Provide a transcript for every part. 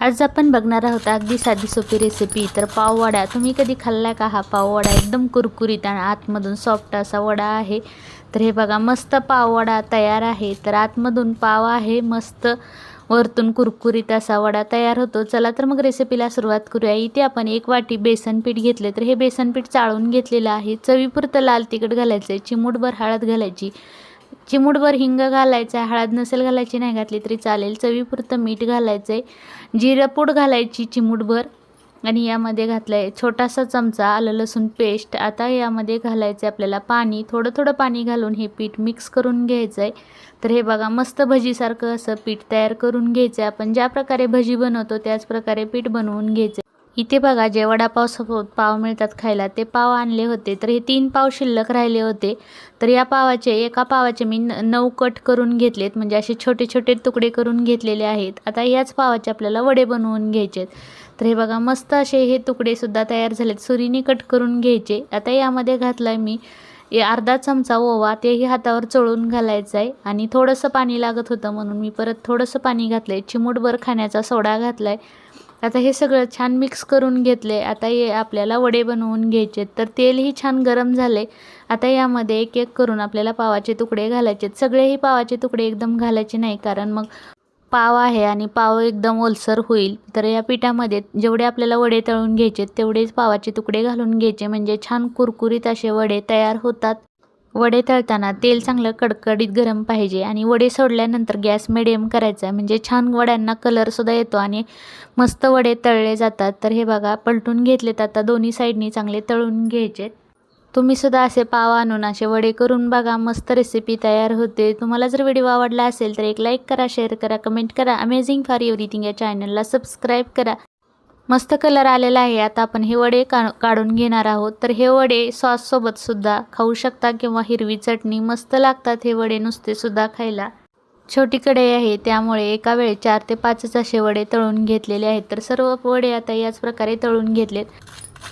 आज आपण बघणार आहोत अगदी साधी सोपी रेसिपी तर पाववडा तुम्ही कधी खाल्ला का हा पाववडा? एकदम कुरकुरीत आणि आतमधून सॉफ्ट असा वडा आहे. तर हे बघा मस्त पाववडा तयार आहे. तर आतमधून पाव आहे मस्त वरतून कुरकुरीत असा वडा तयार होतो. चला तर मग रेसिपीला सुरुवात करूया. इथे आपण एक वाटी बेसन पीठ घेतले. तर हे बेसन पीठ चाळून घेतलेलं आहे. चवीपुरतं लाल तिखट घालायचं आहे चिमूटभर हळद घालायची. चिमूटभर हिंग घालायचं आहे हळद नसेल घालायची नाही घातली तरी चालेल. चवीपुरतं मीठ घालायचं आहे जिरपूड घालायची चिमूटभर. आणि यामध्ये घातलं आहे छोटासा चमचा आलं लसूण पेस्ट. आता यामध्ये घालायचं आहे आपल्याला पाणी. थोडं थोडं पाणी घालून हे पीठ मिक्स करून घ्यायचं आहे तर हे बघा मस्त भजीसारखं असं पीठ तयार करून घ्यायचं आहे आपण ज्या प्रकारे भजी बनवतो त्याच प्रकारे पीठ बनवून घ्यायचं इथे बघा जे वडापाव पाव मिळतात खायला ते पाव आणले होते. तर हे तीन पाव शिल्लक राहिले होते. तर या पावाचे एका पावाचे मी न नऊ कट करून घेतलेत. म्हणजे असे छोटे छोटे तुकडे करून घेतलेले आहेत. आता याच पावाचे आपल्याला वडे बनवून घ्यायचे तर हे बघा मस्त असे हे तुकडेसुद्धा तयार झालेत. सुरीने कट करून घ्यायचे. आता यामध्ये घातलं आहे मी ए अर्धा चमचा ओवा. तेही हातावर चोळून घालायचा आहे. आणि थोडंसं पाणी लागत होतं म्हणून मी परत थोडंसं पाणी घातलं आहे चिमूटभर खाण्याचा सोडा घातला आहे आता हे सगळं छान मिक्स करून घेतले. आता हे आपल्याला वडे बनवून घ्यायचे तर तेलही छान गरम झाले. आता यामध्ये एक एक करून आपल्याला पावाचे तुकडे घालायचे सगळेही पावाचे तुकडे एकदम घालायचे नाही कारण मग पाव आहे आणि पाव एकदम ओलसर होईल. तर या पिठामध्ये जेवढे आपल्याला वडे तळून घ्यायचे तेवढेच पावाचे तुकडे घालून घ्यायचे. म्हणजे छान कुरकुरीत असे वडे तयार होतात. वडे तळताना तेल चांगलं कडकडीत गरम पाहिजे आणि वडे सोडल्यानंतर गॅस मिडियम करायचा म्हणजे छान वड्यांना कलरसुद्धा येतो आणि मस्त वडे तळले जातात. तर हे बघा पलटून घेतलेत आता दोन्ही साईडनी चांगले तळून घ्यायचे. तुम्हीसुद्धा असे पाव आणून असे वडे करून बघा. मस्त रेसिपी तयार होते. तुम्हाला जर व्हिडिओ आवडला असेल तर एक लाईक करा शेअर करा कमेंट करा. अमेझिंग फॉर एव्हरीथिंग या चॅनलला सबस्क्राईब करा. मस्त कलर आलेला आहे. आता आपण हे वडे का काढून घेणार आहोत. तर हे वडे सॉससोबतसुद्धा खाऊ शकता किंवा हिरवी चटणी मस्त लागतात हे वडे नुसते सुद्धा खायला. छोटी कढई आहे. त्यामुळे एका वेळी चार ते पाचच असे वडे तळून घेतलेले आहेत. तर सर्व वडे आता याच प्रकारे तळून घेतलेत.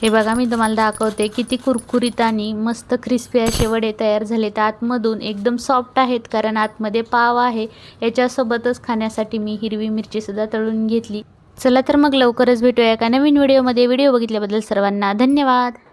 हे बघा मी तुम्हाला दाखवते. किती कुरकुरीत आणि मस्त क्रिस्पी असे वडे तयार झालेत. आतमधून एकदम सॉफ्ट आहेत कारण आतमध्ये पाव आहे. याच्यासोबतच खाण्यासाठी मी हिरवी मिरचीसुद्धा तळून घेतली. चला तर मग लवकरच भेटूया एका नवीन व्हिडिओमध्ये. व्हिडिओ बघितल्याबद्दल सर्वांना धन्यवाद.